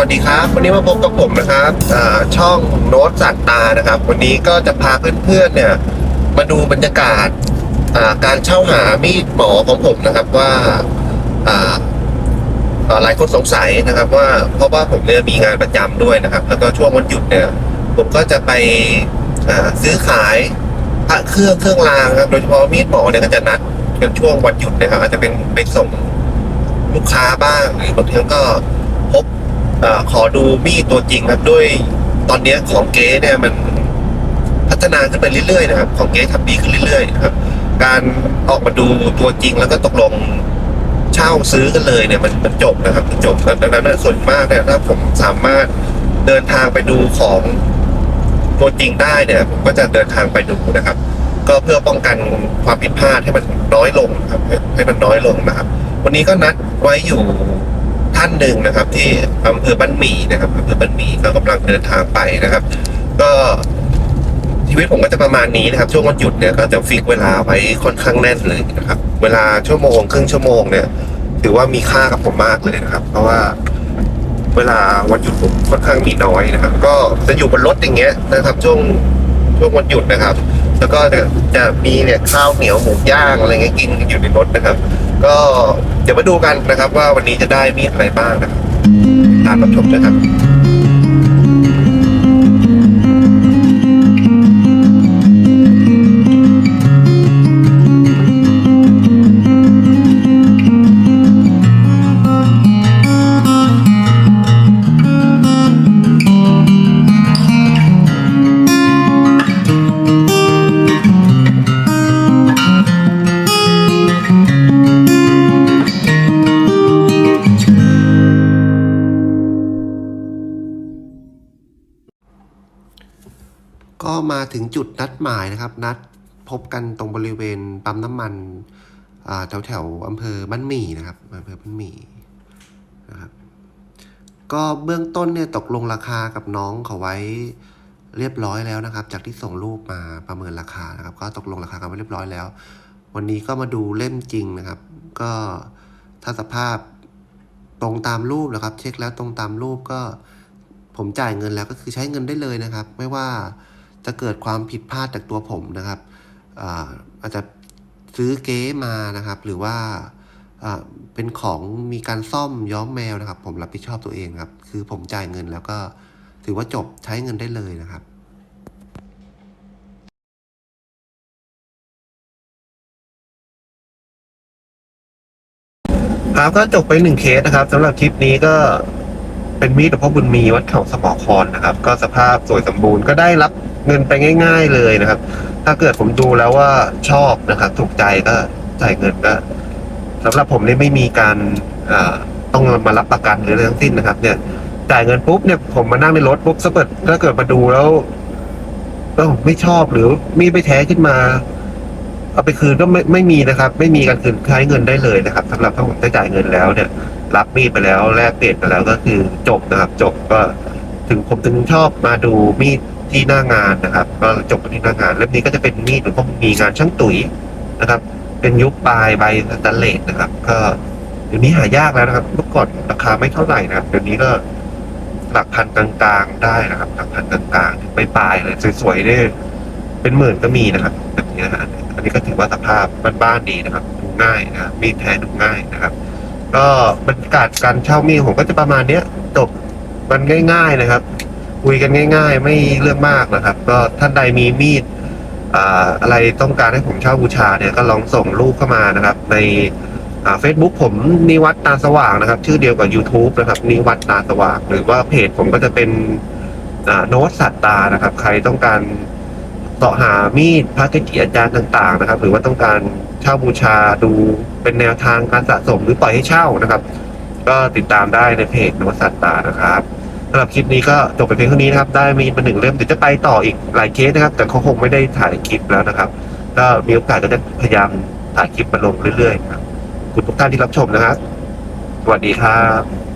วัสดีครับ วันนี้มาพบกับผมนะครับช่องโน้ตสัตตานะครับ วันนี้ก็จะพาเพื่อนๆเนี่ยมาดูบรรยากาศการเช่าหามีดหมอของผมนะครับว่าอ่าอ่าหลายคนสงสัยนะครับ ว่าเพราะว่าผมเนี่ยมีงานประจำด้วยนะครับ แล้วก็ช่วงวันหยุดเนี่ย ผมก็จะไปซื้อขายพระเครื่องเครื่องรางครับโดยเฉพาะมีดหมอเนี่ยก็จะนัดกันช่วงวันหยุดนะครับอาจจะเป็นไปส่งลูกค้าบ้างหรือบางทีก็พบ อขอดูมีดตัวจริงครับด้วยตอนนี้ของเก๊เนี่ยมันพัฒนาขึ้นไปเรื่อยๆนะครับ ของเก๊ทำดีขึ้นเรื่อยๆนะครับ การออกมาดูตัวจริงแล้วก็ตกลงเช่าซื้อกันเลยเนี่ยมันมันจบนะครับมันจบดังนั้นส่วนมากเนี่ยถ้าผมสามารถเดินทางไปดูของตัวจริงได้เนี่ยผมก็จะเดินทางไปดูนะครับ ก็เพื่อป้องกันความผิดพลาดให้มันน้อยลงครับให้มันน้อยลงนะครับ วันนี้ก็นัดไว้อยู่ ท่านหนึ่งนะครับ ที่อำเภอบ้านหมี่นะครับอำเภอบ้านหมี่ก็กำลังเดินทางไปนะครับ ก็ชีวิตผมก็จะประมาณนี้นะครับ ช่วงวันหยุดเนี่ยก็จะฟิกเวลาไว้ค่อนข้างแน่นเลยนะครับ เวลาชั่วโมงครึ่งชั่วโมงเนี่ย ถือว่ามีค่ากับผมมากเลยนะครับ เพราะว่าเวลาวันหยุดผมค่อนข้างมีน้อยนะครับ ก็จะอยู่บนรถอย่างเงี้ยนะครับ ช่วงช่วงวันหยุดนะครับ แล้วก็จะจะมีเนี่ยข้าวเหนียวหมูย่างอะไรเงี้ยกินอยู่ในรถนะครับ ก็เดี๋ยวมาดูกันนะครับว่าวันนี้จะได้มีดอะไรบ้างนะครับตามรับชมนะครับ มาถึงจุดนัดหมายนะครับ นัดพบกันตรงบริเวณปั๊มน้ำมันแถวแถวอำเภอบ้านหมี่นะครับอำเภอบ้านหมี่นะครับก็เบื้องต้นเนี่ยตกลงราคากับน้องเขาไว้เรียบร้อยแล้วนะครับ จากที่ส่งรูปมาประเมินราคานะครับ ก็ตกลงราคากันไว้เรียบร้อยแล้ว วันนี้ก็มาดูเล่มจริงนะครับ ก็ถ้าสภาพตรงตามรูปนะครับ เช็คแล้วตรงตามรูปก็ผมจ่ายเงินแล้วก็คือใช้เงินได้เลยนะครับ ไม่ว่า จะเกิดความผิดพลาดจากตัวผมนะครับอ่าอาจจะซื้อเก๊มานะครับ หรือว่าอ่าเป็นของมีการซ่อมย้อมแมวนะครับ ผมรับผิดชอบตัวเองครับ คือผมจ่ายเงินแล้วก็ถือว่าจบใช้เงินได้เลยนะครับครับก็จบไปหนึ่งเคสนะครับสำหรับคลิปนี้ก็ เป็นมีดหลวงพ่อบุญมีวัดเขาสมอคอนนะครับ ก็สภาพสวยสมบูรณ์ก็ได้รับเงินไปง่าย ๆเลยนะครับ ถ้าเกิดผมดูแล้วว่าชอบนะครับถูกใจก็จ่ายเงินก็สำหรับผมเนี่ยไม่มีการต้องมารับประกันหรืออะไรทั้งสิ้นนะครับ เนี่ยจ่ายเงินปุ๊บเนี่ยผมมานั่งในรถปุ๊บถ้าเกิดถ้าเกิดมาดูแล้วเออไม่ชอบหรือมีดไปแท้ขึ้นมา เอาไปคืนก็ไม่ไม่มีนะครับ ไม่มีการคืนใช้เงินได้เลยนะครับสำหรับถ้าผมได้จ่ายเงินแล้วเนี่ย รับมีดไปแล้วแลกเปลี่ยนไปแล้วก็คือจบนะครับ จบก็ถึงผมถึงชอบมาดูมีดที่หน้างานนะครับ ก็จบที่หน้างานเล่มนี้ก็จะเป็นมีดหรือพวกมีงานช่างตุ๋ยนะครับ เป็นยุคปลายใบสแตนเลสนะครับ ก็เดี๋ยวนี้หายากแล้วนะครับ เมื่อก่อนราคาไม่เท่าไหร่นะครับเดี๋ยวนี้ก็หลักพันกลางๆได้นะครับ หลักพันกลางๆไปปลายเลยสวยๆเนี่ยเป็นหมื่นก็มีนะครับแบบนี้นะฮะ อันนี้ก็ถือว่าสภาพมันบ้านดีนะครับดูง่ายนะครับมีดแท้ดูง่ายนะครับ ก็บรรยากาศการเช่ามีดผมก็จะประมาณเนี้ยจบมันง่าย ๆนะครับคุยกันง่าย ๆ ไม่เรื่องมากนะครับ ก็ท่านใดมีมีดอะไรต้องการให้ผมเช่าบูชาเนี่ยก็ลองส่งรูปเข้ามานะครับ ในเฟซบุ๊กผมนิวัตตาสว่างนะครับ ชื่อเดียวกับ YouTube นะครับนิวัตตาสว่าง หรือว่าเพจผมก็จะเป็นโน้ตสัตตานะครับ ใครต้องการ เสาะหามีดพระเกจิอาจารย์ต่างๆนะครับ หรือว่าต้องการเช่าบูชาดูเป็นแนวทางการสะสมหรือปล่อยให้เช่านะครับ ก็ติดตามได้ในเพจน้ตสัตตานะครับสำหรับคลิปนี้ก็จบไปเพียงเท่านี้นะครับ ได้มีมาหนึ่งเล่มเดี๋ยวจะไปต่ออีกหลายเคสนะครับ แต่เขาคงไม่ได้ถ่ายคลิปแล้วนะครับ ก็มีโอกาสก็จะพยายามถ่ายคลิปมาลงเรื่อยๆครับขอบคุณทุกท่านที่รับชมนะครับสวัสดีครับ